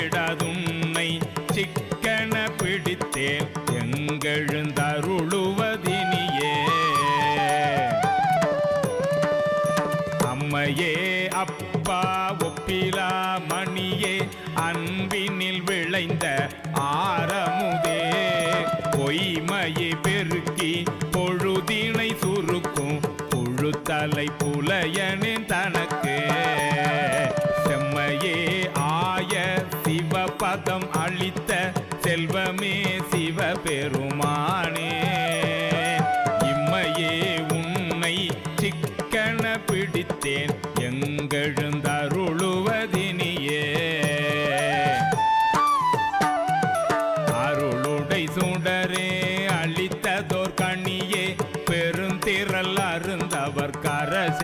விடதுன்னை சிக்கன பிடித்தேன் எங்கெழுந்தருளுவதினியே. அம்மையே அப்பா ஒப்பிலா மணியே அன்பினில் விளைந்த ஆரமுதே. பொய்மையை பெருக்கி பொழுதினை சுருக்கும் புழுத்தலை புலையனின் தனக்கு. பதம் அளித்த செல்வமே சிவபெருமானே. இம்மையே உன்னை சிக்கன பிடித்தேன் எங்கெழுந்தருளுவதினியே. அருளுடை சுடரே அளித்ததோர் கண்ணியே பெருந்திரல் அருந்தவர் கரச